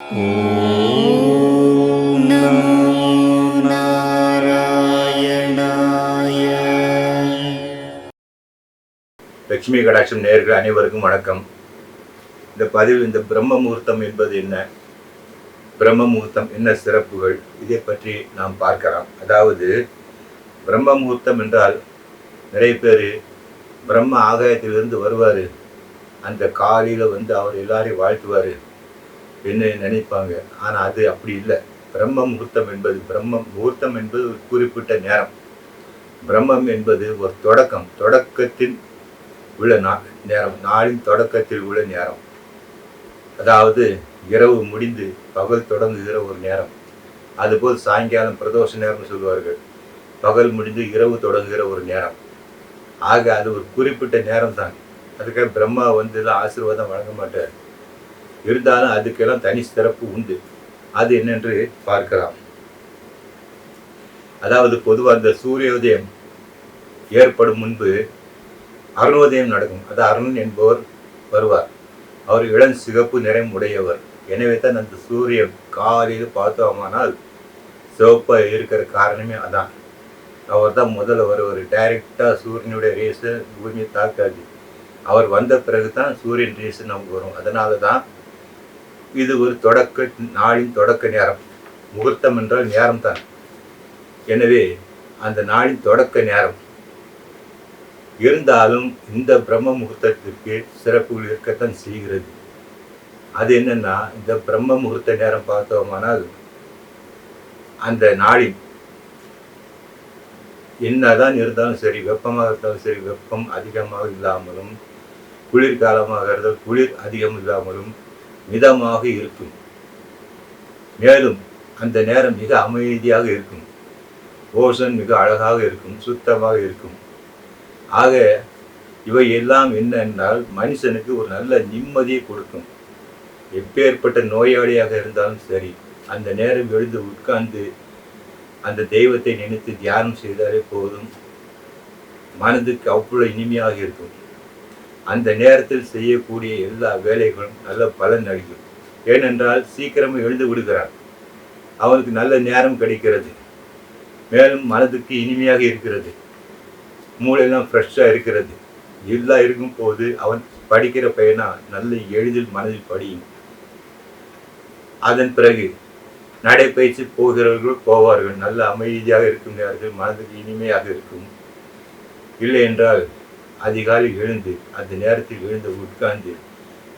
ॐ नमो नारायणाय லட்சுமி கடாட்சம் நேர்கள் அனைவருக்கும் வணக்கம் இந்த பதிவில் இந்த பிரம்ம முகூர்த்தம் என்பது என்ன பிரம்ம முகூர்த்தம் என்ன சிறப்புகள் இதை பற்றி நாம் பார்க்கலாம் அதாவது பிரம்ம முகூர்த்தம் என்றால் நிறைய பேர் பிரம்ம ஆகாயத்திலிருந்து வருவார் அந்த காலையில் வந்து அவர் எல்லாரையும் வாழ்த்துவார் என்ன நினைப்பாங்க. ஆனால் அது அப்படி இல்லை. பிரம்ம முகூர்த்தம் என்பது பிரம்ம முகூர்த்தம் என்பது ஒரு குறிப்பிட்ட நேரம். பிரம்மம் என்பது ஒரு தொடக்கம். தொடக்கத்தில் உள்ள நா நேரம். நாளின் தொடக்கத்தில் உள்ள நேரம். அதாவது இரவு முடிந்து பகல் தொடங்குகிற ஒரு நேரம். அதுபோல் சாயங்காலம் பிரதோஷ நேரம்னு சொல்லுவார்கள். பகல் முடிந்து இரவு தொடங்குகிற ஒரு நேரம். ஆக அது ஒரு குறிப்பிட்ட நேரம் தான் அதுக்காக பிரம்மா வந்து எல்லாம் ஆசீர்வாதம் வழங்க மாட்டார். இருந்தாலும் அதுக்கெல்லாம் தனி சிறப்பு உண்டு. அது என்னென்று பார்க்கலாம். அதாவது பொதுவாக அந்த சூரியோதயம் ஏற்படும் முன்பு அருணோதயம் நடக்கும். அது அருணன் என்பவர் வருவார். அவர் இளம் சிகப்பு நிறம் உடையவர். எனவே தான் அந்த சூரியன் காலையில் பார்த்தோமானால் சிவப்பாக இருக்கிற காரணமே அதான். அவர் தான் முதல்ல வருவார். டைரெக்டாக சூரியனுடைய ரேஸை பூமியை தாக்காது. அவர் வந்த பிறகு தான் சூரியன் ரேஸ் நமக்கு வரும். அதனால தான் இது ஒரு தொடக்க நாளின் தொடக்க நேரம். முகூர்த்தம் என்றால் நேரம் தான் எனவே அந்த நாளின் தொடக்க நேரம். இருந்தாலும் இந்த பிரம்ம முகூர்த்தத்திற்கு சிறப்புகள் இருக்கத்தான் செய்கிறது. அது என்னன்னா இந்த பிரம்ம முகூர்த்த நேரம் பார்த்தோமானால் அந்த நாளின் என்னதான் இருந்தாலும் சரி வெப்பமாக இருந்தாலும் சரி வெப்பம் அதிகமாக இல்லாமலும் குளிர்காலமாக இருந்தால் குளிர் அதிகம் இல்லாமலும் மிதமாக இருக்கும். மேலும் அந்த நேரம் மிக அமைதியாக இருக்கும். ஓசன் மிக அழகாக இருக்கும் சுத்தமாக இருக்கும். ஆக இவை எல்லாம் என்னென்றால் மனுஷனுக்கு ஒரு நல்ல நிம்மதியை கொடுக்கும். எப்பேற்பட்ட நோயாளியாக இருந்தாலும் சரி அந்த நேரம் எழுந்து உட்கார்ந்து அந்த தெய்வத்தை நினைத்து தியானம் செய்தாலே போதும். மனதுக்கு அவ்வளோ இனிமையாக இருக்கும். அந்த நேரத்தில் செய்யக்கூடிய எல்லா வேலைகளும் நல்ல பலன் அளிக்கும். ஏனென்றால் சீக்கிரமாக எழுந்து விடுகிறான். அவனுக்கு நல்ல நேரம் கிடைக்கிறது. மேலும் மனதுக்கு இனிமையாக இருக்கிறது. மூளையெல்லாம் ஃப்ரெஷ்ஷாக இருக்கிறது. எல்லாம் இருக்கும் போது அவன் படிக்கிற பையனா நல்ல எளிதில் மனதில் படியும். அதன் பிறகு நடைபயிற்சி போகிறவர்கள் போவார்கள். நல்ல அமைதியாக இருக்கும் நேரத்தில் மனதுக்கு இனிமையாக இருக்கும். இல்லை என்றால் அதிகாலை எழுந்து அந்த நேரத்தில் எழுந்து உட்கார்ந்து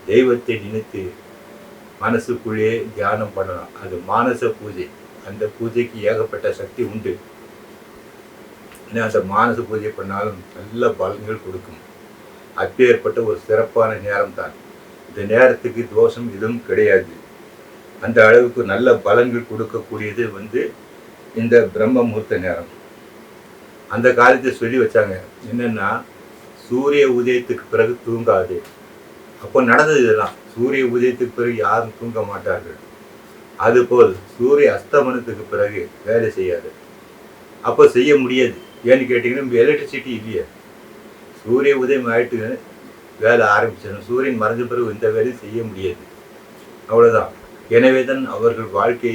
தெய்வத்தை நினைத்து மனசுக்குள்ளே தியானம் பண்ணலாம். அது மானச பூஜை. அந்த பூஜைக்கு ஏகப்பட்ட சக்தி உண்டு. ஏன்னா அந்த மானச பூஜை பண்ணாலும் நல்ல பலன்கள் கொடுக்கும். அப்பேற்பட்ட ஒரு சிறப்பான நேரம் தான் இந்த நேரத்துக்கு தோஷம் எதுவும் கிடையாது. அந்த அளவுக்கு நல்ல பலன்கள் கொடுக்கக்கூடியது வந்து இந்த பிரம்ம முகூர்த்த நேரம். அந்த காலத்தை சொல்லி வச்சாங்க. என்னன்னா சூரிய உதயத்துக்கு பிறகு தூங்காது. அப்போ நடந்தது இதெல்லாம். சூரிய உதயத்துக்கு பிறகு யாரும் தூங்க மாட்டார்கள். அதுபோல் சூரிய அஸ்தமனத்துக்கு பிறகு வேலை செய்யாது. அப்போ செய்ய முடியாது. ஏன்னு கேட்டிங்கன்னா எலக்ட்ரிசிட்டி இல்லையே. சூரிய உதயம் ஆயிட்டு வேலை ஆரம்பிச்சிடும் சூரியன் மறைஞ்ச பிறகு இந்த வேலையும் செய்ய முடியாது. அவ்வளோதான் எனவே தான் அவர்கள் வாழ்க்கை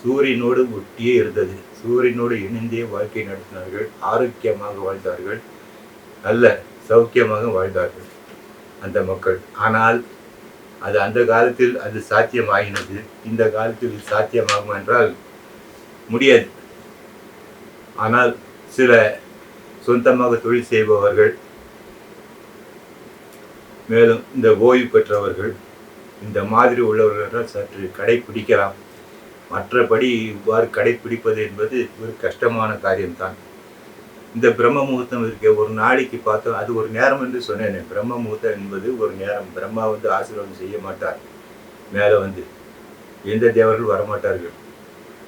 சூரியனோடு ஒட்டியே இருந்தது. சூரியனோடு இணைந்தே வாழ்க்கை நடத்தினார்கள். ஆரோக்கியமாக வாழ்ந்தார்கள். நல்ல சௌக்கியமாக வாழ்ந்தார்கள் அந்த மக்கள். ஆனால் அது அந்த காலத்தில் அது சாத்தியமாகினது இந்த காலத்தில் இது சாத்தியமாகும் என்றால் முடியாது. ஆனால் சில சொந்தமாக தொழில் செய்பவர்கள் மேலும் இந்த ஓய்வு பெற்றவர்கள் இந்த மாதிரி உள்ளவர்கள் சற்று கடைபிடிக்கலாம் மற்றபடி இவ்வாறு கடைபிடிப்பது என்பது ஒரு கஷ்டமான காரியம்தான். இந்த பிரம்ம முகூர்த்தம் இருக்க ஒரு நாளைக்கு பார்த்தோம் அது ஒரு நேரம் என்று சொன்னேன். பிரம்ம முகூர்த்தம் என்பது ஒரு நேரம். பிரம்மா வந்து ஆசீர்வாதம் செய்ய மாட்டார். மேலே வந்து எந்த தேவர்கள் வரமாட்டார்கள்?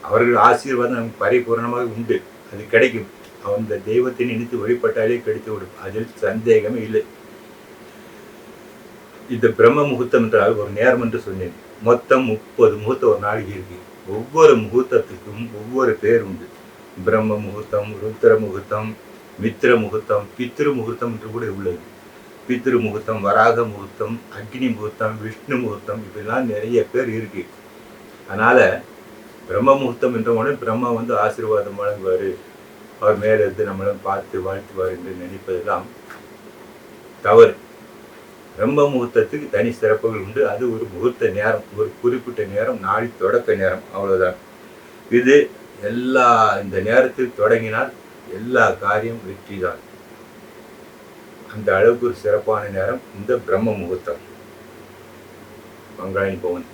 அவர்கள் ஆசீர்வாதம் நமக்கு பரிபூர்ணமாக உண்டு. அது கிடைக்கும். அந்த தெய்வத்தை நினைத்து வழிபட்டாலே கிடைத்து விடும். அதில் சந்தேகமே இல்லை. இந்த பிரம்ம முகூர்த்தம் என்றால் ஒரு நேரம் என்று சொன்னேன். மொத்தம் முப்பது முகூர்த்தம் ஒரு நாளைக்கு இருக்கு. ஒவ்வொரு முகூர்த்தத்துக்கும் ஒவ்வொரு பேர் உண்டு. பிரம்ம முகூர்த்தம் ருத்ர முகூர்த்தம் மித்திர முகூர்த்தம் பித்ரு முகூர்த்தம் என்று கூட உள்ளது. பித்ரு முகூர்த்தம் வராக முகூர்த்தம் அக்னி முகூர்த்தம் விஷ்ணு முகூர்த்தம் இப்படிலாம் நிறைய பேர் இருக்கு. அதனால் பிரம்ம முகூர்த்தம் என்ற உடனே பிரம்மா வந்து ஆசீர்வாதம் வழங்குவார். அவர் மேலே இருந்து நம்மளை பார்த்து வாழ்த்துவார் என்று நினைப்பதெல்லாம் தவறு. பிரம்ம முகூர்த்தத்துக்கு தனி சிறப்புகள் உண்டு. அது ஒரு முகூர்த்த நேரம் ஒரு குறிப்பிட்ட நேரம் நாளை தொடக்க நேரம். அவ்வளோதான் இது எல்லா இந்த நேரத்தில் தொடங்கினால் எல்லா காரியம் வெற்றிதான் அந்த அளவுக்கு ஒரு சிறப்பான நேரம் இந்த பிரம்ம முகூர்த்தம். மங்களாணி பவன்